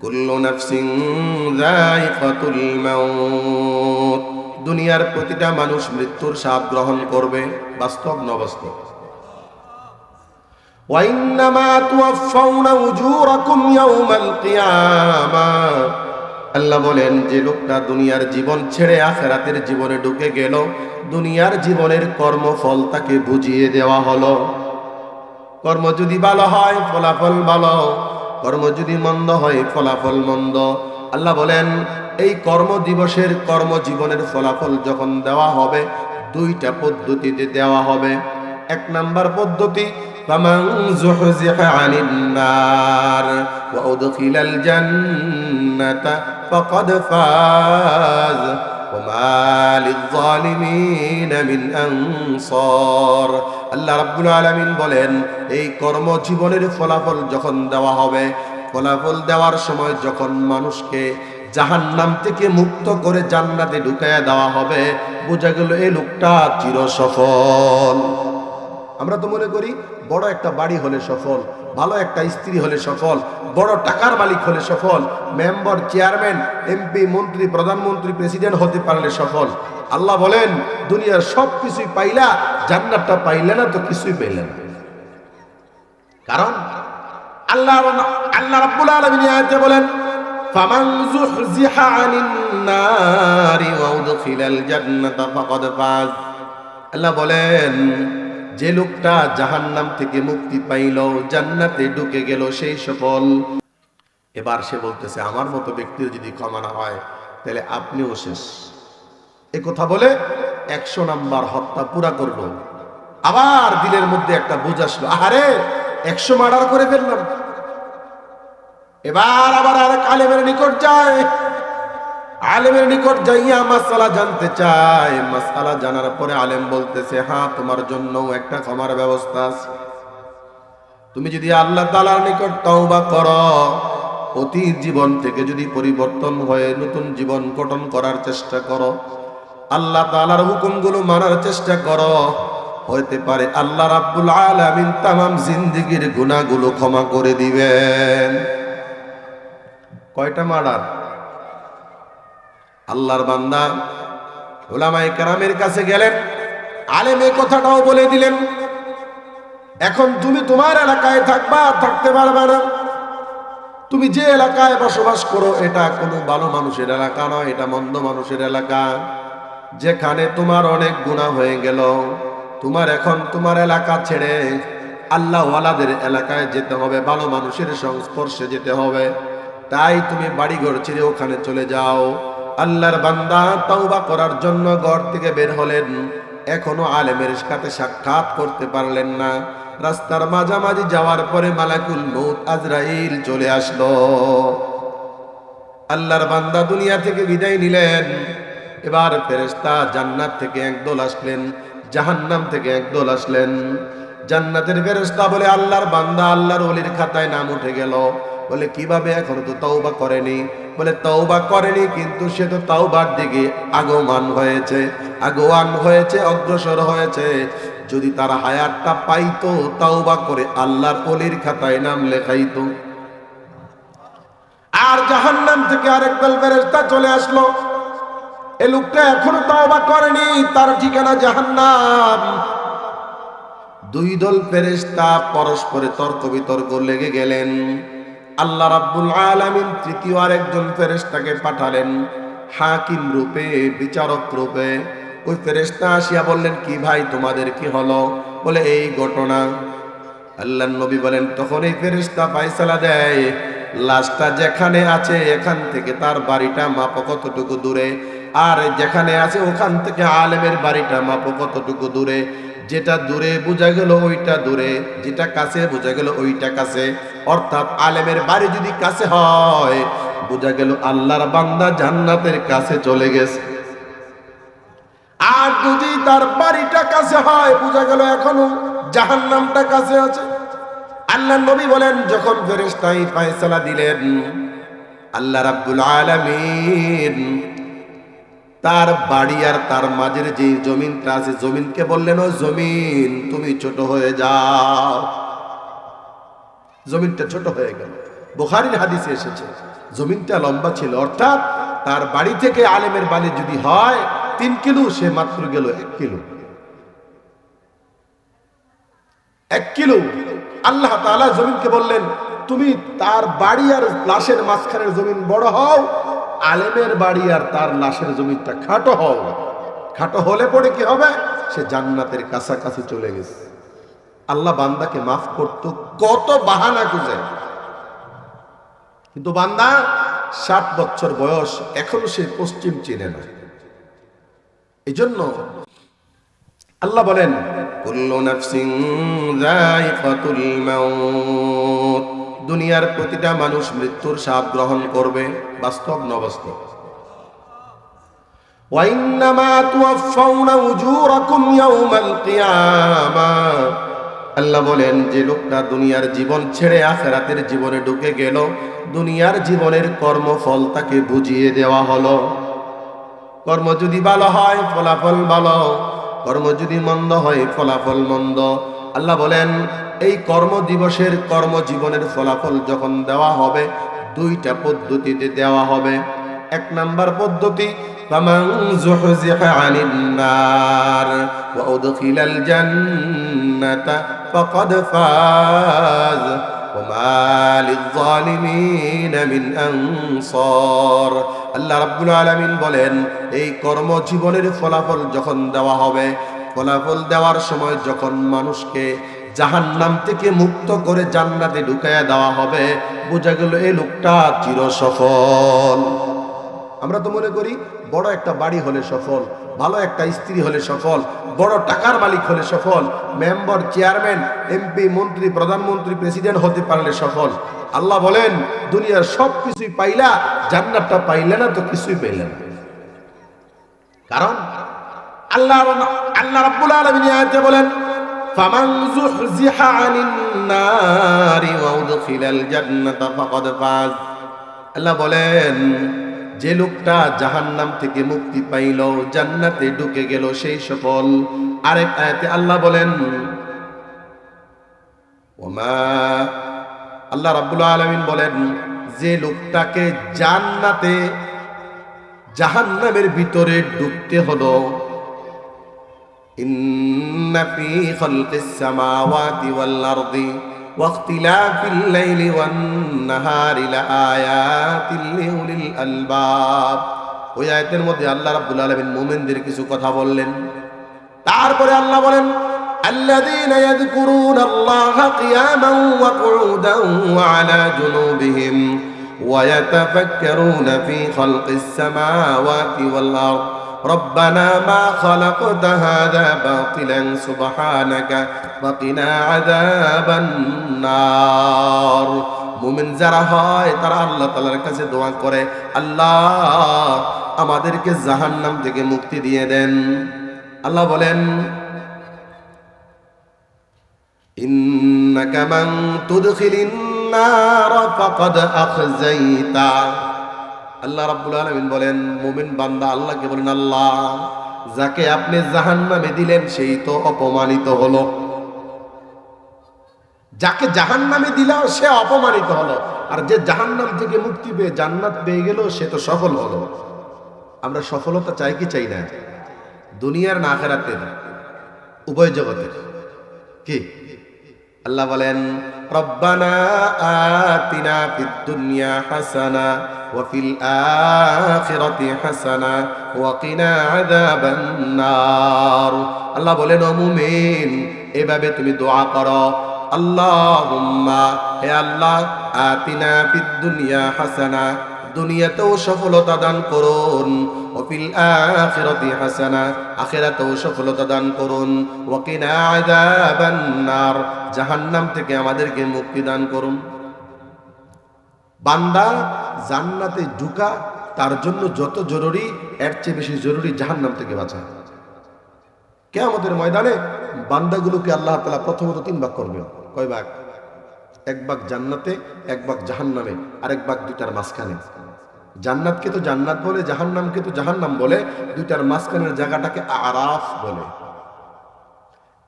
কুল্লু নাফসিন যায়িকাতুল মাউত দুনিয়ার প্রতিটা মানুষ মৃত্যুর স্বাদ গ্রহণ করবে বাস্তব না বাস্তব وإنما توفون أجوركم يوم القيامة আল্লাহ বলেন যে লোকটা দুনিয়ার জীবন ছেড়ে আখেরাতের জীবনে ঢুকে গেল দুনিয়ার জীবনের কর্মফল তাকে বুঝিয়ে দেওয়া হলো কর্ম যদি ভালো হয় ফলাফল ভালো কর্ম যদি মন্দ হয় ফলাফল মন্দ আল্লাহ বলেন এই কর্ম দিবসের কর্মজীবনের ফলাফল যখন দেওয়া হবে দুইটা পদ্ধতিতে দেওয়া হবে এক নাম্বার পদ্ধতি فمن زحزح عن النار وأدخل الجنة فقد فاز وما للظالمين من أنصار আল্লাহ রাব্বুল আলামিন বলেন, এই কর্মজীবনের ফলাফল যখন দেওয়া হবে, ফলাফল দেওয়ার সময় যখন মানুষকে জাহান্নাম থেকে মুক্ত করে জান্নাতে ঢুকাইয়া দেওয়া হবে, বোঝা গেল এই লোকটা চির সফল আমরা তো মনে করি, বড় একটা বাড়ি হলে সফল, ভালো একটা স্ত্রী হলে সফল, বড় টাকার মালিক হলে সফল, মেম্বার, চেয়ারম্যান, এমপি, মন্ত্রী, প্রধানমন্ত্রী, প্রেসিডেন্ট হতে পারলে সফল। আল্লাহ বলেন, দুনিয়ার সব কিছুই পাইলা, জান্নাতটা পাইলে না তো কিছুই পাইলে না। কারণ, আল্লাহ আল্লাহ রাব্বুল আলামিন আয়াতে বলেন, ফামান যুহজিহা আনিন নারি ওয়া উদখিলাল জান্নাতা ফাকাদ ফাজ। আল্লাহ বলেন, যে লোকটা জাহান্নাম থেকে মুক্তি পাইল, জান্নাতে ঢুকে গেল সেই সফল এবার সে বলতেছে, আমার মতো ব্যক্তির যদি ক্ষমা না হয়, তাহলে আপনিও শেষ। এ কথা বলে একশো নাম্বার হত্যা পুরা করল। আবার দিলের মধ্যে একটা বুঝ আসলো আরে একশো মার্ডার করে ফেললাম। এবার আবার আরেক আলেমের নিকট যায়। আলেমের নিকট যাইয়া মাসালা জানতে চায়। মাসালা জানার পরে আলেম বলতেছে হ্যাঁ তোমার জন্য একটা ক্ষমার ব্যবস্থা আছে। তুমি যদি আল্লাহ তালার নিকট তওবা করো, অতীত জীবন থেকে যদি পরিবর্তন হয়ে নতুন জীবন গঠন করার চেষ্টা করো আল্লাহ তালার হুকুমগুলো মানার চেষ্টা করো। হইতে পারে আল্লাহ রাব্বুল আলামিন তামাম জিন্দিগির গুনাহগুলো ক্ষমা করে দিবেন। কয়টা মার্ডার? আল্লাহর বান্দা ওলামাই কারামের কাছে গেলেন, আলেম এই কথাটাও বলে দিলেন, এখন তুমি তোমার এলাকায় থাকবা, থাকতে পারবা না। তুমি যে এলাকায় বসবাস করো, এটা কোনো ভালো মানুষের এলাকা নয়, এটা মন্দ মানুষের এলাকা। যেখানে তোমার অনেক গুণা হয়ে গেল, তোমার এখন তোমার এলাকা ছেড়ে আল্লাহ ওয়ালাদের এলাকায় যেতে হবে, ভালো মানুষের সংস্পর্শে যেতে হবে। তাই তুমি বাড়িঘর ছেড়ে ওখানে চলে যাও। আল্লাহর বান্দা তওবা করার জন্য ঘর থেকে বের হলেন। এখনও আলেমের সাথে সাক্ষাৎ করতে পারলেন না। রাস্তার মাঝামাঝি যাওয়ার পরে মালাকুল মৌত আজরাইল চলে আসলো। আল্লাহর বান্দা দুনিয়া থেকে বিদায় নিলেন। এবার ফেরেশতা জান্নাত থেকে একদল আসলেন, জাহান্নাম থেকে একদল আসলেন। জান্নাতের ফেরেশতা বলে, আল্লাহর বান্দা, আল্লাহর অলির খাতায় নাম উঠে গেল। বলে, কীভাবে? এখনও তো তওবা করেনি। বলে, তওবা করেনি, কিন্তু সে তো তওবার দিকে আগমান হয়েছে আগোয়ান হয়েছে, অগ্রসর হয়েছে। যদি তার হায়াতটা পাইতো, তওবা করে আল্লাহর অলির খাতায় নাম লেখাইতো। আর জাহান্নাম থেকে আরেক দল ফেরেশতা চলে আসলো। এ লোকটা এখনও তওবা করেনি, তার ঠিকানা জাহান্নাম। দুই দল ফেরেশতা পরস্পরে তর্ক বিতর্ক লেগে গেলেন। আল্লাহ রাব্বুল আলামিন তৃতীয় আরেকজন ফেরেশতাকে পাঠালেন, হাকিম রূপে, বিচারক রূপে। ওই ফেরেশতা আসিয়া বললেন, কি ভাই, তোমাদের কি হলো? বলে, এই ঘটনা। আল্লাহ নবী বলেন, তখন এই ফেরেশতা ফায়সালা দেয়, লাশটা যেখানে আছে, এখান থেকে তার বাড়িটা মাপ কতটুকু দূরে? আর যেখানে আছে ওখান থেকে আলেমের বাড়িটা মাপ কতটুকু দূরে? যেটা দূরে বোঝা গেল ওইটা দূরে, যেটা কাছে বোঝা গেল ওইটা কাছে। অর্থাৎ আলেমের বাড়ি যদি কাছে হয়, বোঝা গেল আল্লাহর বান্দা জান্নাতের কাছে চলে গেছে। আর যদি তার বাড়িটা কাছে হয়, বোঝা গেল এখনও জাহান্নামটা কাছে আছে। আল্লাহ নবী বলেন, যখন ফেরেশতাই ফয়সালা দিলেন, আল্লাহ রাব্বুল আলামিন তার বাড়ি আর তার মাঝের যে জমিনটা আছে, জমিনকে বললেন ও জমিন তুমি ছোট হয়ে যাও। জমিনটা ছোট হয়ে গেল। বুখারীর হাদিসে এসেছে, জমিনটা লম্বা ছিল, অর্থাৎ তার বাড়ি থেকে আলেমের বাড়ি যদি হয়, তিন কিলো, সে মাত্র গেল এক কিলো। এক কিলো। আল্লাহ তাআলা জমিনকে বললেন, তুমি তার বাড়ি আর লাশের মাঝখানের জমিন বড় হও আলেমের বাড়ি আর তার লাশের জমিটা খাটো হও খাটো হলে পরে কি হবে? সে জান্নাতের কাছাকাছি চলে গেছে। আল্লাহ বান্দাকে মাফ করত, কত বাহানা খুঁজে। কিন্তু বান্দা, ষাট বছর বয়স, এখনও সে পশ্চিম চিনে না। এই জন্য আল্লাহ বলেন, কুল্লু নাফসিন যায়িকাতুল মাউত। দুনিয়ার প্রতিটা মানুষ মৃত্যুর স্বাদ গ্রহণ করবে বাস্তব না বাস্তব وإنما توفون أجوركم يوم القيامة আল্লাহ বলেন যে লোকটা দুনিয়ার জীবন ছেড়ে আখেরাতের জীবনে ঢুকে গেল দুনিয়ার জীবনের কর্মফল তাকে বুঝিয়ে দেওয়া হলো কর্ম যদি ভালো হয় ফলাফল ভালো কর্ম যদি মন্দ হয় ফলাফল মন্দ আল্লাহ বলেন এই কর্ম দিবসের কর্মজীবনের ফলাফল যখন দেওয়া হবে দুইটা পদ্ধতিতে দেওয়া হবে এক নাম্বার পদ্ধতি فمن زحزح عن النار وأدخل الجنة فقد فاز وما للظالمين من أنصار আল্লাহ রাব্বুল আলামিন বলেন এই কর্মজীবনের ফলাফল যখন দেওয়া হবে ফলাফল দেওয়ার সময় যখন মানুষকে জাহান্নাম থেকে মুক্ত করে জান্নাতে ঢুকাইয়া দেওয়া হবে। বোঝা গেল এই লোকটা চির সফল আমরা তো মনে করি বড় একটা বাড়ি হলে সফল, ভালো একটা স্ত্রী হলে সফল, বড় টাকার মালিক হলে সফল, মেম্বার, চেয়ারম্যান, এমপি, মন্ত্রী, প্রধানমন্ত্রী, প্রেসিডেন্ট হতে পারলে সফল। আল্লাহ বলেন, দুনিয়ার সব কিছুই পাইলা, জান্নাতটা পাইলে না তো কিছুই পাইলে না। কারণ আল্লাহ আল্লাহ রাব্বুল আলামিন আয়াতে বলেন যুহজিহা আনিন নারি ওয়া উদখিলাল জান্নাতা ফাকাদ ফাজ আল্লাহ বলেন, যে লোকটা জাহান্নাম থেকে মুক্তি পাইল, জান্নাতে ঢুকে গেল সেই সফল আরেক আয়াতে আল্লাহ বলেন, ওমা আল্লাহ রাব্বুল আলামিন বলেন, যে লোকটাকে জান্নাতে জাহান্নামের ভিতরে ঢুকতে হলো إن في خلق السماوات والأرض واختلاف الليل والنهار لآيات لأولي الألباب ওই আয়াতের মধ্যে আল্লাহ রাব্বুল আলামিন মুমিনদের কিছু কথা বললেন তারপরে আল্লাহ বলেন الذين يذكرون الله قياما وقعودا وعلى جنوبهم ويتفكرون في خلق السماوات والأرض ربنا ما خلقت هذا باطلا سبحانك وقنا عذاب النار মুমিন যারা হয় তারা আল্লাহ তালার কাছে দোয়া করে আল্লাহ আমাদেরকে জাহান্নাম থেকে মুক্তি দিয়ে দেন আল্লাহ বলেন إنك من تدخل النار فقد أخزيتا আল্লাহ রাব্বুল আলামিন বলেন, মুমিন বান্দা আল্লাহকে বলেন, আল্লাহ, যাকে আপনি জাহান্নামে দিলেন, সেই তো অপমানিত হলো। যাকে জাহান্নামে দিলাও সে অপমানিত হলো। আর যে জাহান্নাম থেকে মুক্তি পেয়ে জান্নাত পেয়ে গেল, সে তো সফল হলো। আমরা সফলতা চাই কি চাই না? দুনিয়ার না আখেরাতের, উভয় জগতের। কি? আল্লাহ বলেন, রব্বানা আতিনা ফিদ দুনিয়া হাসানা আখিরাতি হাসানা ওয়া কিনা আযাবান নার আল্লাহ বলেন মুমিন, এভাবে তুমি দোয়া করো। আল্লাহুম্মা, হে আল্লাহ, আতিনা ফিদ দুনিয়া হাসানা, দুনিয়াতেও সফলতা দান করুন। ওফিল আখিরাতি হাসানা, আখিরাতেও সফলতা দান করুন। ওয়াকিনা আযাবান নার, জাহান্নাম থেকে আমাদেরকে মুক্তি দান করুন। বান্দা জান্নাতে ঢুকা, তার জন্য যত জরুরি, এর চেয়ে বেশি জরুরি জাহান্নাম থেকে বাঁচা। কে আমাদের ময়দানে বান্দাগুলোকে আল্লাহ তালা প্রথমত তিন ভাগ করবেন। কয় ভাগ? এক ভাগ জান্নাতে, এক ভাগ জাহান্নামে, আর এক ভাগ দুইটার মাঝখানে। জান্নাতকে তো জান্নাত বলে, জাহান্নামকে তো জাহান্নাম বলে, দুইটার মাঝখানের জায়গাটাকে আরাফ বলে।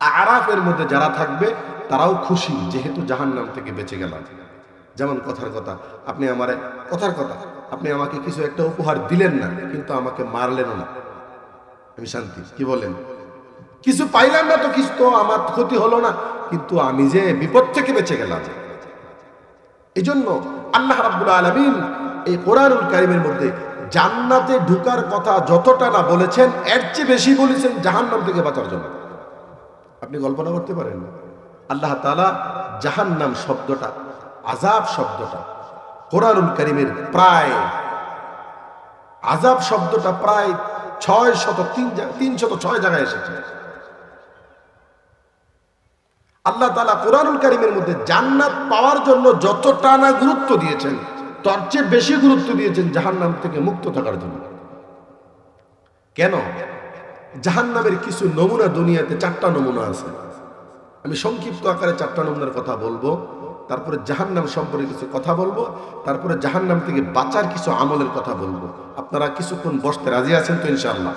আরাফের মধ্যে যারা থাকবে, তারাও খুশি, যেহেতু জাহান্নাম থেকে বেঁচে গেলাম। যেমন কথার কথা, আপনি আমার, কথার কথা, আপনি আমাকে কিছু একটা উপহার দিলেন না, কিন্তু আমাকে মারলেনও না। আমি শান্তি, কি বলেন? কিছু পাইলাম না তো কিছু তো, আমার ক্ষতি হলো না, কিন্তু আমি যে বিপদ থেকে বেঁচে গেলাম। এই জন্য আল্লাহ রাব্বুল আলমিন এই কোরআনুল কারিমের মধ্যে জান্নাতে ঢুকার কথা যতটা না বলেছেন, এর চেয়ে বেশি বলেছেন জাহান্নাম থেকে বাঁচার জন্য। আপনি কল্পনা করতে পারেন, আল্লাহ তালা জাহান্নাম শব্দটা আজাব শব্দটা। কোরআনুল করিমের প্রায় আজাব শব্দটা প্রায় ছয় শত তিন জা- তিন শত ছয় জায়গায় এসেছে। আল্লাহ তালা কোরআনুল করিমের মধ্যে জান্নাত পাওয়ার জন্য যতটা না গুরুত্ব দিয়েছেন, তার চেয়ে বেশি গুরুত্ব দিয়েছেন জাহান্নাম থেকে মুক্ত থাকার জন্য। কেন? জাহান্নামের কিছু নমুনা দুনিয়াতে চারটা নমুনা আছে। আমি সংক্ষিপ্ত আকারে চারটা নমুনার কথা বলব। তারপরে জাহান্নাম সম্পর্কে কিছু কথা বলব, তারপরে জাহান্নাম থেকে বাঁচার কিছু আমলের কথা বলব। আপনারা কিছুক্ষণ বসতে রাজি আছেন তো ইনশাআল্লাহ।